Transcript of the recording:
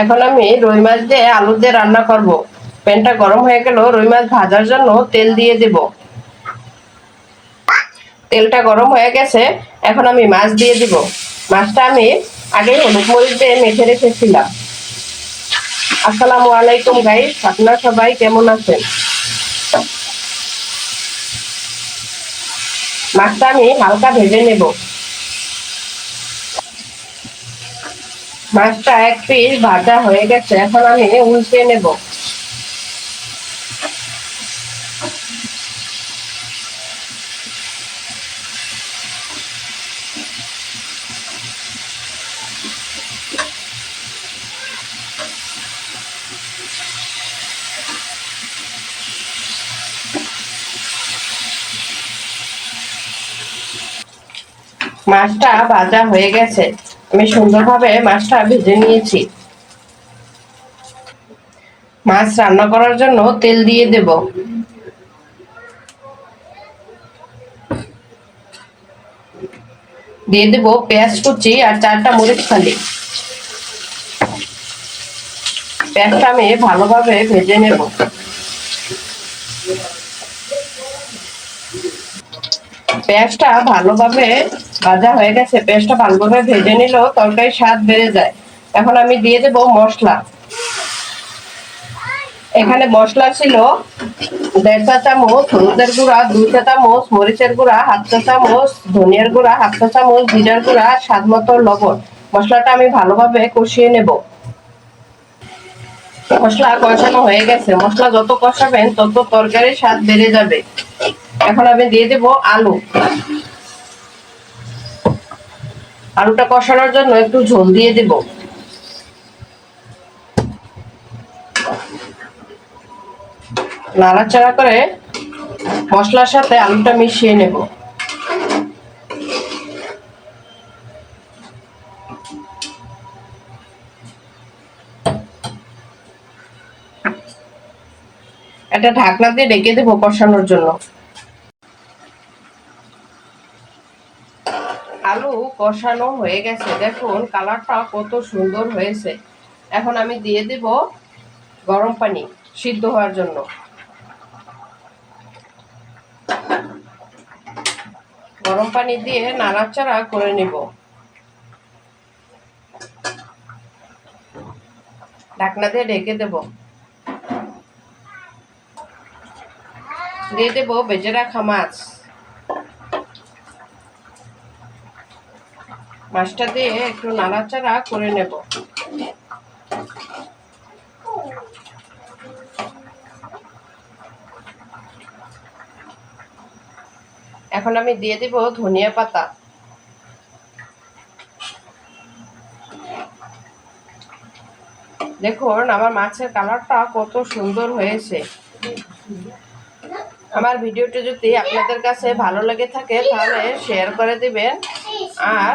এখন আমি রুই মাছ দিয়ে আলু দিয়ে রান্না করব। প্যানটা গরম হয়ে গেল, রুই মাছ ভাজার জন্য তেল দিয়ে দেব। তেলটা গরম হয়ে গেছে, এখন আমি মাছ দিয়ে দিব। মাছটা আমি আগে হলুদ মরিচ দিয়ে মেখে রেখেছিলাম। আসসালামু আলাইকুম গাইস আপনারা সবাই কেমন আছেন? মাছটা আমি হালকা ভেজে নেব। মাছটা এক পিস ভাজা হয়ে গেছে এখন আমি উল্টে নেব। মাছটা ভাজা হয়ে গেছে। আমি সুন্দরভাবে মাছটা ভেজে নিয়েছি। মাছ রান্না করার জন্য তেল দিয়ে দেব। দিয়ে দেব পেঁয়াজ কুচি আর চারটা মরিচ খালি পেঁয়াজটা আমি ভালোভাবে ভেজে নেব। পেঁয়াজটা ভালোভাবে ভাজা হয়ে গেছে, পেঁয়াজটা ভালোভাবে ভেজে নিলেও তরকারি স্বাদ বেড়ে যায়। এখন আমি দিয়ে দেব মশলা। এখানে মশলা ছিল দেড় চা চামচ, হলুদের গুঁড়া, দুই চা চামচ, মরিচের গুঁড়া, হাফ চা চামচ, ধনিয়ার গুঁড়া, হাফ চা চামচ, জিরার গুঁড়া, স্বাদ মতো লবণ। মশলাটা আমি ভালোভাবে কষিয়ে নেব। মশলা কষানো হয়ে গেছে। মশলা যত কষাবেন, তত তরকারির স্বাদ বেড়ে যাবে। এখন আমি দিয়ে দেব আলু। আলুটা কষানোর জন্য একটু ঝোল দিয়ে দেব। নাড়াচাড়া করে মশলার সাথে আলুটা মিশিয়ে নেব। একটা ঢাকনা দিয়ে ডেকে দেবো কষানোর জন্য। আলু কষানো হয়ে গেছে। দেখুন, কালারটা কত সুন্দর হয়েছে। এখন আমি দিয়ে দেব গরম পানি সিদ্ধ হওয়ার জন্য। গরম পানি দিয়ে নাড়াচাড়া করে নেব। ঢাকনা দিয়ে ঢেকে দেব। দিয়ে দেব বেজে রাখা মাছ। মাছটা দিয়ে একটু নাড়াচাড়া করে নেব। এখন আমি দিয়ে দিব ধনিয়া পাতা। দেখুন, আমার মাছের কালারটা কত সুন্দর হয়েছে। আমার ভিডিওটি যদি আপনাদের কাছে ভালো লেগে থাকে, তাহলে শেয়ার করে দিবেন। আর